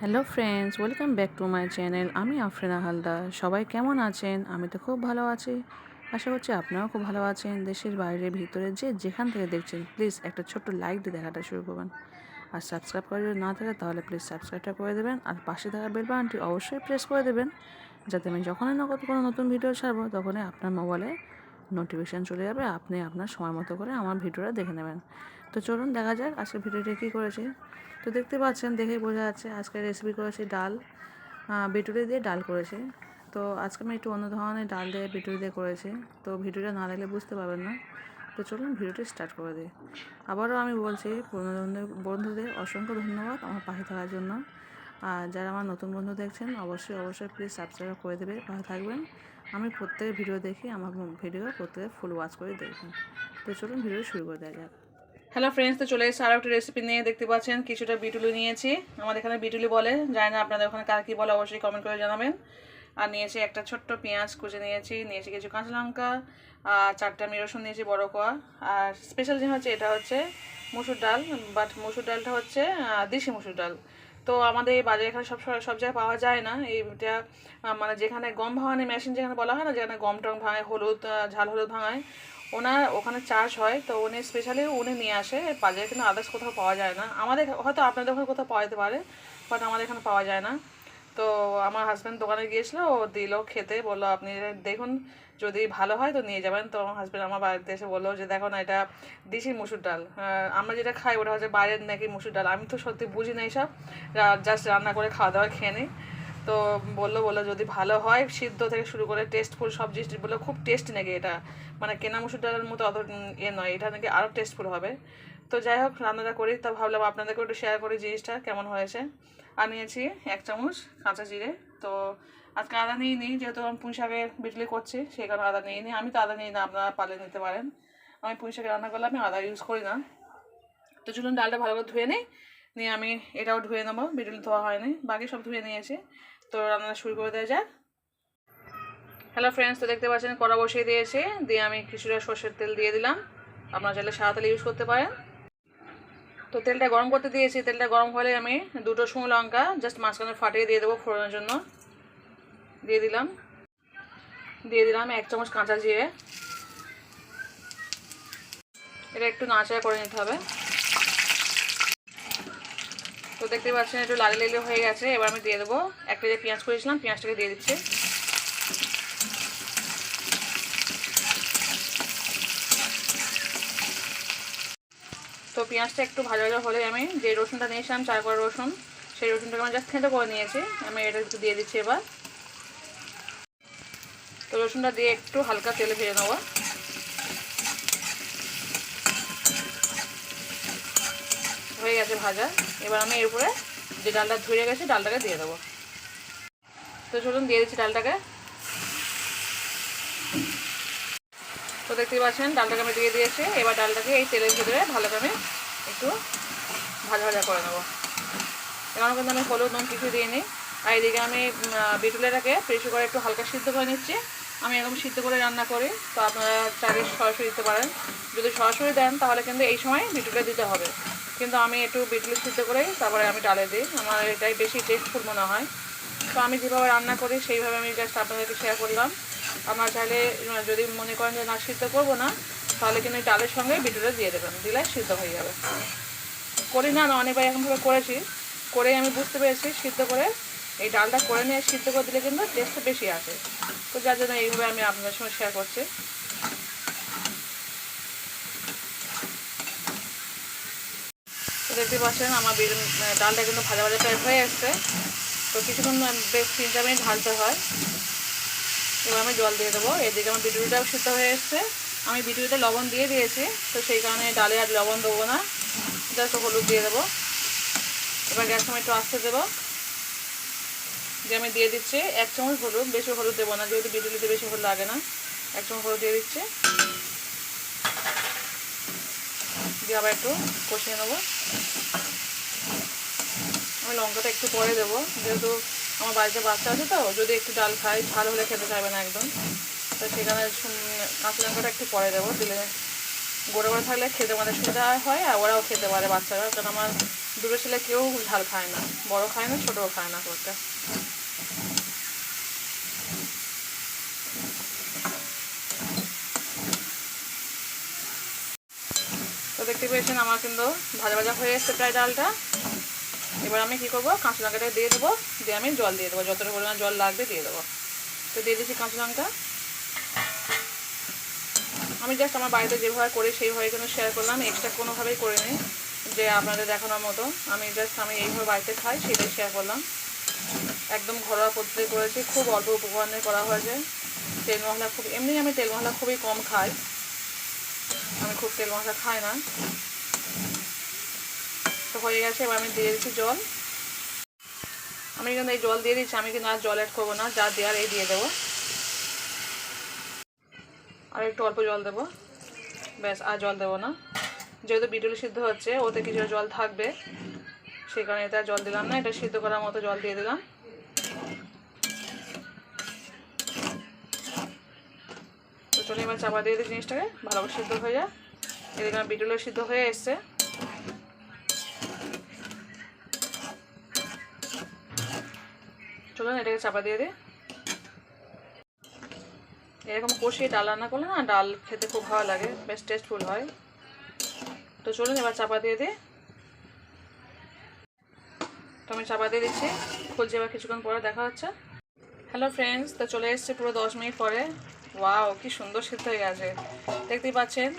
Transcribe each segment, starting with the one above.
Hello friends welcome back to my channel আমি আফরিনা হালদার। সবাই কেমন আছেন? আমি তো খুব ভালো আছি। আশা করছি আপনারাও খুব ভালো আছেন। দেশের বাইরে, ভিতরে, যে যেখান থেকে দেখছেন প্লিজ একটা ছোট্ট লাইক দিয়ে দেখাটা শুরু করবেন। আর সাবস্ক্রাইব করে যদি না থাকে, তাহলে প্লিজ সাবস্ক্রাইবটা করে দেবেন। আর পাশে থাকা বেল বাটনটি অবশ্যই প্রেস করে দেবেন। যাতে আমি যখনই না কোনো নতুন ভিডিও ছাড়বো, তখনই আপনার মোবাইলে নোটিফিকেশান চলে যাবে। আপনি আপনার সময় মতো করে আমার ভিডিওটা দেখে নেবেন। তো চলুন দেখা যাক আজকে ভিডিওটা কী করেছি। তো দেখতে পাচ্ছেন, দেখে বোঝা যাচ্ছে আজকে রেসিপি করেছি ডাল। বিটুরি দিয়ে ডাল করেছি। তো আজকে আমি একটু অন্য ধরনের ডাল দিয়ে বিটুরি দিয়ে করেছি। তো ভিডিওটা না দেখলে বুঝতে পারবেন না। তো চলুন ভিডিওটি স্টার্ট করে দিই। আবারও আমি বলছি, পুরনো বন্ধুদের অসংখ্য ধন্যবাদ আমার পাশে থাকার জন্য। আর যারা আমার নতুন বন্ধু দেখছেন, অবশ্যই অবশ্যই প্লিজ সাবস্ক্রাইব করে দেবে ভালো থাকবেন। আমি প্রত্যেক ভিডিও দেখি, আমার ভিডিও প্রত্যেকে ফুল ওয়াচ করে দেখবেন। তো চলুন ভিডিও শুরু করে দেওয়া যাক। হ্যালো ফ্রেন্ডস তো চলে এসেছে আরও একটা রেসিপি নিয়ে। দেখতে পাচ্ছেন, কিছুটা বিটুলি নিয়েছি। আমাদের এখানে বিটুলি বলে, জানি না আপনাদের ওখানে কার কী বলে, অবশ্যই কমেন্ট করে জানাবেন। আর নিয়েছি একটা ছোট্ট পেঁয়াজ কুচে নিয়েছি নিয়েছি কিছু কাঁচা লঙ্কা, আর চারটা আমি রসুন নিয়েছি, বড় কোয়া। আর স্পেশাল যে হচ্ছে, এটা হচ্ছে মুসুর ডাল বাট মুসুর ডালটা হচ্ছে দেশি মুসুর ডাল। তো আমাদের এই বাজারে এখানে সব সব জায়গায় পাওয়া যায় না। এইটা মানে যেখানে গম ভাঙানি মেশিন যেখানে বলা হয় না, যেখানে গম টম ভাঙায়, হলুদ ঝাল হলুদ ভাঙায় ওনার ওখানে চাষ হয়, তো উনি স্পেশালি উনি নিয়ে আসে। বাজারে কিন্তু আদার্স কোথাও পাওয়া যায় না। আমাদের হয়তো আপনাদের ওখানে কোথাও পাওয়া যেতে পারে বাট আমাদের এখানে পাওয়া যায় না। তো আমার হাজব্যান্ড দোকানে গিয়েছিল, ও দিল খেতে, বলল, আপনি দেখুন, যদি ভালো হয় তো নিয়ে যাবেন। তো আমার হাজব্যান্ড আমার বাড়িতে এসে বলল যে, দেখো না, এটা দিশি মুসুর ডাল। আমরা যেটা খাই, ওটা হচ্ছে বাইরের নাকি মুসুর ডাল। আমি তো সত্যি বুঝি না এইসব। জাস্ট রান্না করে খাওয়া দাওয়া খেয়ে নিই। তো বলল বলল যদি ভালো হয়, সিদ্ধ থেকে শুরু করে টেস্টফুল সব জিনিস বলল, খুব টেস্ট নাকি এটা? মানে কেনা মুসুর ডালের মতো অত এ নয়, এটা নাকি আরও টেস্টফুল হবে। তো যাই হোক, রান্নাটা করি। তা ভাবলাম আপনাদেরকে একটু শেয়ার করি জিনিসটা, কেমন হয়েছে? আর নিয়েছি এক চামচ কাঁচা জিরে। তো আজকে আদা নিয়ে নিই যেহেতু আমি পুঁই শাকের বিটলি করছি, সেই কারণে আদা নিয়ে নিই আমি তো আদা নিই না, আপনারা পালে নিতে পারেন। আমি পুঁই শাকের রান্না করলে আমি আদা ইউজ করি না। তো চলুন ডালটা ভালো করে ধুয়ে নিই। নিয়ে আমি এটাও ধুয়ে নেব, বিটলি ধোয়া হয়নি, বাকি সব ধুয়ে নিয়েছি। তো রান্না শুরু করে দেওয়া যাক। হ্যালো ফ্রেন্ডস তো দেখতে পাচ্ছেন কড়া বসিয়ে দিয়েছি। দিয়ে আমি কিছুটা সর্ষের তেল দিয়ে দিলাম। আপনারা চাইলে সাদা তেল ইউজ করতে পারেন। তো তেলটা গরম করতে দিয়েছি। তেলটা গরম হলে আমি দুটো শুকনো লঙ্কা জাস্ট মাঝখানে ফাটিয়ে দিয়ে দেবো ফোড়নের জন্য। দিয়ে দিলাম। দিয়ে দিলাম এক চামচ কাঁচা জিরে। এটা একটু নাচড়া করে নিতে হবে। তো দেখতে পাচ্ছেন, একটু লালি লালি হয়ে গেছে। এবার আমি দিয়ে দেবো একটা যে পেঁয়াজ করেছিলাম, পেঁয়াজটাকে দিয়ে দিচ্ছি। তো পেঁয়াজটা একটু ভাজা ভাজা হলে আমি যে রসুনটা নিয়েছিলাম, চার করে রসুন, সেই রসুনটাকে আমি জাস্ট থেঁতো করে নিয়েছি। আমি এটা একটু দিয়ে দিচ্ছি এবার। তো রসুনটা দিয়ে একটু হালকা তেলে ভেজে নেব। গেছে ভাজা। এবার আমি এর উপরে যে ডালটা ধুয়ে গেছে, ডালটাকে দিয়ে দেবো। তো চলুন দিয়ে দিচ্ছি ডালটাকে। তো দেখতেই পাচ্ছেন, ডালটাকে আমি দিয়ে দিয়েছি। এবার ডালটাকে এই তেলের ভিতরে ভালো করে একটু ভাজা ভাজা করে নেব। এখানে কিন্তু আমি হলুদ নুন কিছু দিয়ে নিই আর এদিকে আমি বিটুলেটাকে প্রেশার করে একটু হালকা সিদ্ধ করে নিচ্ছি। আমি এরকম সিদ্ধ করে রান্না করি, তো আপনারা চাইলে সরাসরি দিতে পারেন। যদি সরাসরি দেন, তাহলে কিন্তু এই সময় বিটুলে দিতে হবে। কিন্তু আমি একটু বিটুলি সিদ্ধ করেই তারপরে আমি ডালে দিই। আমার এটাই বেশি টেস্টফুল মনে হয়। তো আমি যেভাবে রান্না করি, সেইভাবে আমি জাস্ট আপনাদেরকে শেয়ার করলাম। আমার চাইলে যদি মনে করেন যে না, সিদ্ধ করব না, তাহলে কিন্তু ডালের সঙ্গে বিটুলে দিয়ে দেবেন। দিলে সিদ্ধ হয়ে যাবে। করি না আমি অনেকবার এরকমভাবে করেছি। করে আমি বুঝতে পেরেছি সিদ্ধ করে। এই ডালটা করে নিয়ে সিদ্ধ করে দিলে কিন্তু টেস্টটা বেশি আসে। তো যার জন্য এইভাবে আমি আপনাদের সঙ্গে শেয়ার করছি। দেখতে পাচ্ছেন, আমার ডালটা কিন্তু ভাজা ভাজা টাইপ হয়ে এসছে তো কিছুক্ষণ বেশ তিন চার মিনিট ঢালতে হয়। এবার আমি জল দিয়ে দেবো। এদিকে আমার বিটুরিটাও সিদ্ধ হয়ে এসছে। আমি বিটুরিতে লবণ দিয়ে দিয়েছি, তো সেই কারণে ডালে আর লবণ দেবো না। জাস্ট হলুদ দিয়ে দেবো। এবার গ্যাস সময় একটু আসতে দেবো। যে আমি দিয়ে দিচ্ছি, এক চামচ হলুদ। বেশি হলুদ দেবো না, যেহেতু বিটুলিতে বেশি হলুদ লাগে না। এক চামচ হলুদ দিয়ে দিচ্ছি। দিয়ে আবার একটু কষিয়ে নেব। আমি লঙ্কাটা একটু পরে দেবো, যেহেতু আমার বাড়িতে বাচ্চা আছে তো, যদি একটু ডাল খাই ঝাল হলে খেতে চাইবে না একদম। তো সেখানে কাঁচা লঙ্কাটা একটু পরে দেবো, দিলে গড়ে গড়ে থাকলে খেতে আমাদের সুবিধা হয়, আর ওরাও খেতে পারে বাচ্চারা, কারণ আমার দুটো ছেলে কেউ ঝাল খায় না, বড় খায় না, ছোটও খায় না খুব একটা তো দেখতে পেয়েছেন আমার কিন্তু ভাজা ভাজা হয়ে এসছে প্রায় ডালটা। এবার আমি কি করব? কাঁচা লঙ্কাটা দিয়ে দেবো। দিয়ে আমি জল দিয়ে দেবো। যতটা পরিমাণ জল লাগবে দিয়ে দেবো। তো দিয়ে দিচ্ছি কাঁচা লঙ্কা। আমি জাস্ট আমার বাড়িতে যেভাবে করি, সেইভাবে কিন্তু শেয়ার করলাম। এক্সট্রা কোনোভাবেই করিনি, যে আপনাদের দেখানোর মতো। আমি জাস্ট আমি এইভাবে বাড়িতে খাই, সেটাই শেয়ার করলাম। একদম ঘরোয়া পদ্ধতি করেছি। খুব অল্প উপকরণে করা হয়েছে। তেল মশলা খুব এমনি আমি তেল মশলা খুবই কম খাই। আমি খুব তেল মশলা খাই না। হয়ে গেছে, এবার আমি দিয়ে দিচ্ছি জল। আমি কিন্তু এই জল দিয়ে দিচ্ছি, আমি কিন্তু আর জল অ্যাড করব না, যা দেওয়ার এই দিয়ে দেবো। আর একটু অল্প জল দেবো। ব্যাস, আর জল দেবো না। যেহেতু বিটুল সিদ্ধ হচ্ছে, ওতে কিছু জল থাকবে। সেই কারণে এটা জল দিলাম না, এটা সিদ্ধ করার মতো জল দিয়ে দিলাম। তো চলে এবার চাপা দিয়ে দিই জিনিসটাকে, ভালোভাবে সিদ্ধ হয়ে যায়। এদিকে বিটুলও সিদ্ধ হয়ে এসছে। চলুন এটাকে চাপা দিয়ে দিই এরকম কষিয়ে ডাল রান্না করলে না, ডাল খেতে খুব ভালো লাগে, বেশ টেস্টফুল হয়। তো চলুন এবার চাপা দিয়ে দিই তো আমি চাপা দিয়ে দিচ্ছি। খুলছি এবার কিছুক্ষণ পরে, দেখা হচ্ছে। হ্যালো ফ্রেন্ডস তো চলে এসেছি পুরো দশ মিনিট পরে। ওয়াও কি সুন্দর সিদ্ধ হয়ে গেছে। দেখতেই পাচ্ছেন,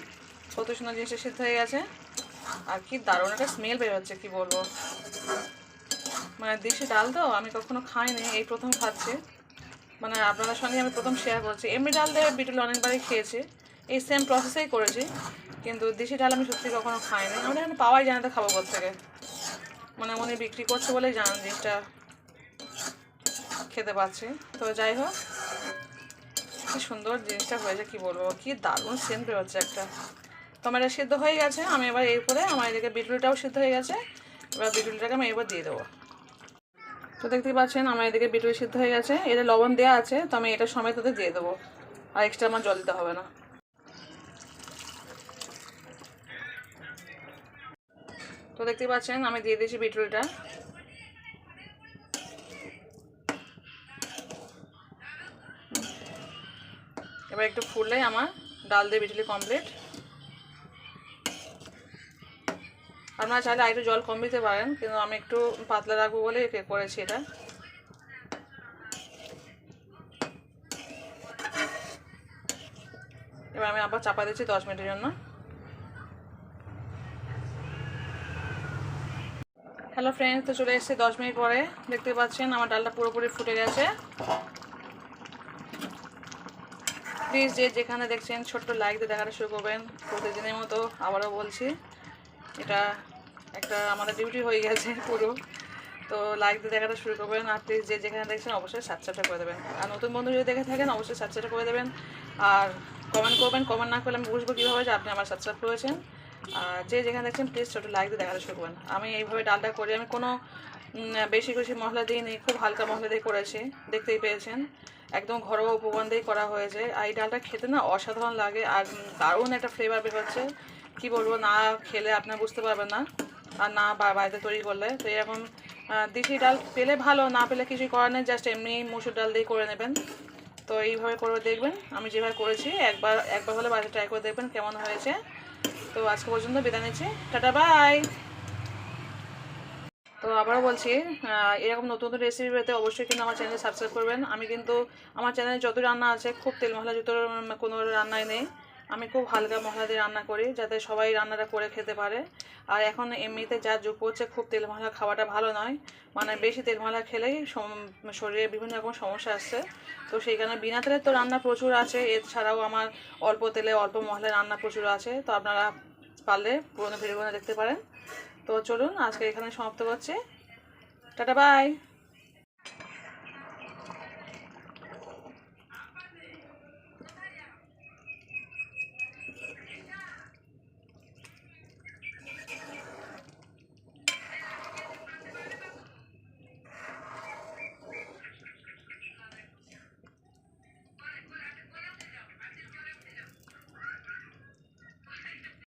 কত সুন্দর জিনিসটা সিদ্ধ হয়ে গেছে। আর কি দারুণ একটা স্মেল বেরোচ্ছে কি বলব। মানে দেশি ডাল তো আমি কখনো খাইনি, এই প্রথম খাচ্ছি। মানে আপনাদের সঙ্গে আমি প্রথম শেয়ার করছি। এমনি ডাল দিয়ে বিটুল অনেকবারই খেয়েছি, এই সেম প্রসেসেই করেছি। কিন্তু দেশি ডাল আমি সত্যি কখনো খাইনি। আমাদের এখানে পাওয়াই যায় না তো খাব থেকে? মানে উনি বিক্রি করছে বলেই জানান জিনিসটা খেতে পাচ্ছি। তো যাই হোক, কি সুন্দর জিনিসটা হয়েছে, কি বলব, কি দারুণ সেন্ট বেরোচ্ছে একটা। আমার এটা সিদ্ধ হয়ে গেছে, আমি এবার এরপরে আমার এদিকে বিটুলটাও সিদ্ধ হয়ে গেছে, এবার বিটুলটাকে আমি এবার দিয়ে দেবো। তো দেখতেই পাচ্ছেন, আমার এদিকে বিটুল সিদ্ধ হয়ে গেছে। এটা লবণ দেওয়া আছে, তো আমি এটা সময় তাতে দিয়ে দেবো। আর এক্সট্রা আমার জল দিতে হবে না। তো দেখতেই পাচ্ছেন, আমি দিয়ে দিয়েছি বিটরুটটা এবার একটু ফুললেই আমার ডাল দিয়ে বিটুলি কমপ্লিট আপনারা চাইলে একটু জল কম দিতে পারেন, কিন্তু আমি একটু পাতলা রাখব বলে করেছি এটা। এবার আমি আবার চাপা দিচ্ছি দশ মিনিটের জন্য। হ্যালো ফ্রেন্ডস তো চলে এসেছি দশ মিনিট পরে। দেখতে পাচ্ছেন আমার ডালটা পুরোপুরি ফুটে গেছে। প্লিজ যে যেখানে দেখছেন ছোট্ট লাইক দিয়ে দেখাটা শুরু করবেন। প্রতিদিনের মতো আবারও বলছি, এটা একটা আমাদের ডিউটি হয়ে গেছে পুরো। তো লাইক দিয়ে দেখাটা শুরু করবেন, আর প্লিজ যে যেখানে দেখছেন অবশ্যই সাবস্ক্রাইবটা করে দেবেন। আর নতুন বন্ধু যদি দেখে থাকেন, অবশ্যই সাবস্ক্রাইবটা করে দেবেন। আর কমেন্ট করবেন কমেন্ট না করলে আমি বুঝব কীভাবে যে আপনি আমার সাবস্ক্রাইব করেছেন। আর যে যেখানে দেখছেন প্লিজ ছোটো লাইক দিয়ে দেখাটা শুরু করবেন। আমি এইভাবে ডালটা করি। আমি কোনো বেশি বেশি মশলা দিইনি, খুব হালকা মশলা দিয়ে করেছি, দেখতেই পেয়েছেন। একদম ঘরোয়া উপকরণ দিয়েই করা হয়েছে। আর এই ডালটা খেতে না অসাধারণ লাগে, আর দারুণ একটা ফ্লেভার বের হচ্ছে। কী বলব, না খেলে আপনারা বুঝতে পারবেন না। আর না বাড়িতে তৈরি করলে তো এরকম দেশি ডাল পেলে ভালো না পেলে কিছুই করার নেই জাস্ট এমনি মুসুর ডাল দিয়ে করে নেবেন। তো এইভাবে করে দেখবেন আমি যেভাবে করেছি একবার একবার হলে বাড়িতে ট্রাই করে দেখবেন কেমন হয়েছে। তো আজকে পর্যন্ত বিদায় নিচ্ছি টাটা বাই তো আবারও বলছি এরকম নতুন নতুন রেসিপি পেতে অবশ্যই কিন্তু আমার চ্যানেল সাবস্ক্রাইব করবেন। আমি কিন্তু আমার চ্যানেলে যত রান্না আছে খুব তেল মশলা যুক্ত উম, কোনো রান্নাই নেই। আমি খুব হালকা মশলা দিয়ে রান্না করি, যাতে সবাই রান্নাটা করে খেতে পারে। আর এখন এমনিতে যা যুগ করছে খুব তেল মশলা খাওয়াটা ভালো নয়। মানে বেশি তেল মশলা খেলেই শরীরে বিভিন্ন রকম সমস্যা আসছে। তো সেই কারণে বিনা তেলের তো রান্না প্রচুর আছে। এছাড়াও আমার অল্প তেলে অল্প মশলায় রান্না প্রচুর আছে। তো আপনারা পারলে পুরোনো ভিডিওগুলো দেখতে পারেন। তো চলুন, আজকে এখানে সমাপ্ত করছি। Tata, bye!